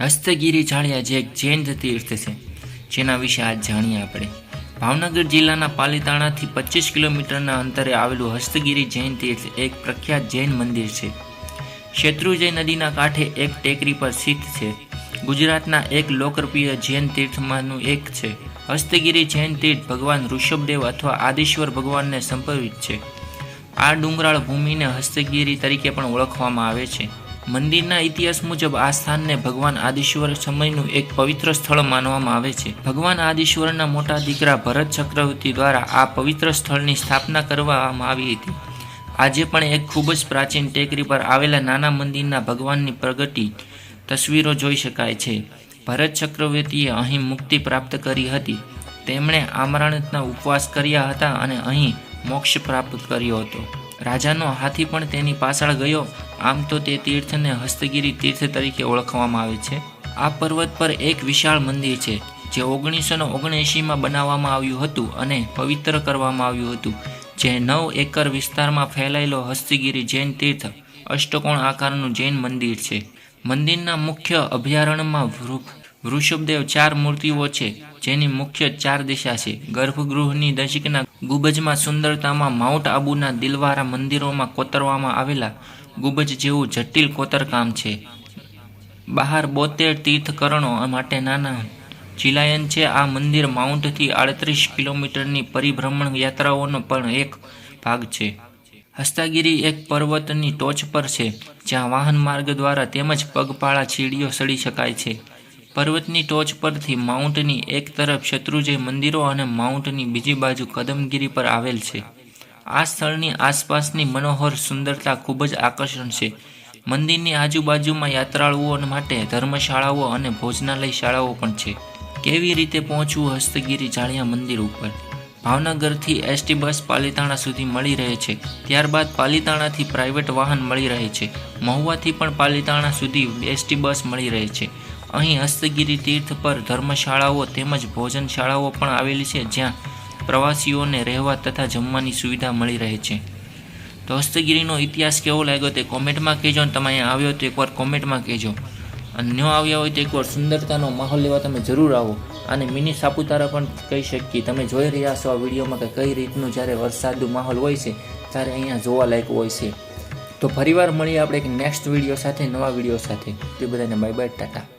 હસ્તગીરી જાળિયા જે એક જૈન તીર્થ છે, જેના વિશે આજ જાણીએ આપણે. ભાવનગર જિલ્લાના પાલીતાણાથી પચીસ કિલોમીટરના અંતરે આવેલું હસ્તગીરી જૈન તીર્થ એક પ્રખ્યાત જૈન મંદિર છે. શેત્રુજય નદીના કાંઠે એક ટેકરી પર સ્થિત છે. ગુજરાતના એક લોકપ્રિય જૈન તીર્થમાંનું એક છે. હસ્તગીરી જૈન તીર્થ ભગવાન ઋષભદેવ અથવા આદિશ્વર ભગવાનને સંપર્વિત છે. આ ડુંગરાળ ભૂમિને હસ્તગીરી તરીકે પણ ઓળખવામાં આવે છે. મંદિરના ઇતિહાસ મુજબ આ સ્થાનને ભગવાન આદિશ્વર સમયનું એક પવિત્ર સ્થળ માનવામાં આવે છે. ભગવાન આદિશ્વરના મોટા દીકરા ભરત ચક્રવર્તી દ્વારા આ પવિત્ર સ્થળની સ્થાપના કરવામાં આવી હતી. આજે પણ એક ખૂબ જ પ્રાચીન ટેકરી પર આવેલા નાના મંદિરના ભગવાનની પ્રગતિ તસવીરો જોઈ શકાય છે. ભરત ચક્રવર્તીએ અહીં મુક્તિ પ્રાપ્ત કરી હતી. તેમણે આમરણના ઉપવાસ કર્યા હતા અને અહીં મોક્ષ પ્રાપ્ત કર્યો હતો. રાજાનો હાથી પણ તેની પાછળ ગયો. આમ તો તે તીર્થને હસ્તગીરી તીર્થ તરીકે ઓળખવામાં આવે છે. આ પર્વત પર એક વિશાળ મંદિર છે, જે ઓગણીસો ને ઓગણએંશીમાં બનાવવામાં આવ્યું હતું અને પવિત્ર કરવામાં આવ્યું હતું, જે નવ એકર વિસ્તારમાં ફેલાયેલો હસ્તગીરી જૈન તીર્થ, અષ્ટકોણ આકારનું જૈન મંદિર છે. મંદિરના મુખ્ય અભયારણ્યમાં વૃષભદેવ ચાર મૂર્તિઓ છે, જેની મુખ્ય ચાર દિશા છે. ગર્ભગૃહની નજીકના ગુબજમાં સુંદરતામાં માઉન્ટ આબુના દિલવારા મંદિરોમાં કોતરવામાં આવેલા ગુબજ જેવું જટિલ કોતરકામ છે. બહાર બોતેર તીર્થકરણો માટે નાના જિલાયન છે. આ મંદિર માઉન્ટથી આડત્રીસ કિલોમીટરની પરિભ્રમણ યાત્રાઓનો પણ એક ભાગ છે. હસ્તાગીરી એક પર્વતની ટોચ પર છે, જ્યાં વાહન માર્ગ દ્વારા તેમજ પગપાળા સીડીઓ સડી શકાય છે. પર્વતની ટોચ પરથી માઉન્ટની એક તરફ શત્રુજય મંદિરો અને માઉન્ટની બીજી બાજુ કદમગીરી પર આવેલ છે. આ સ્થળની આસપાસની મનોહર સુંદરતા ખૂબ જ આકર્ષણ છે. મંદિરની આજુબાજુમાં યાત્રાળુઓ માટે ધર્મશાળાઓ અને ભોજનાલય શાળાઓ પણ છે. કેવી રીતે પહોંચવું હસ્તગીરી જાળિયા મંદિર ઉપર. ભાવનગરથી એસટી બસ પાલીતાણા સુધી મળી રહે છે. ત્યારબાદ પાલીતાણાથી પ્રાઇવેટ વાહન મળી રહે છે. મહુવાથી પણ પાલીતાણા સુધી એસટી બસ મળી રહે છે. અહીં હસ્તગીરી તીર્થ પર ધર્મશાળાઓ તેમજ ભોજનશાળાઓ પણ આવેલી છે, જ્યાં પ્રવાસીઓને રહેવા તથા જમવાની સુવિધા મળી રહે છે. તો હસ્તગીરીનો ઇતિહાસ કેવો લાગ્યો તે કોમેન્ટમાં કહેજો અને તમે અહીંયા આવ્યો તો એકવાર કોમેન્ટમાં કહેજો. અને ન આવ્યા હોય તો એકવાર સુંદરતાનો માહોલ લેવા તમે જરૂર આવો. અને મિની સાપુતારા પણ કહી શકીએ, તમે જોઈ રહ્યા છો આ વિડીયોમાં કે કઈ રીતનું જ્યારે વરસાદનું માહોલ હોય છે, ત્યારે અહીંયા જોવા લાયક હોય છે. તો ફરીવાર મળીએ આપણે એક નેક્સ્ટ વીડિયો સાથે, નવા વીડિયો સાથે. તે બધાને બાય બાય ટાટા.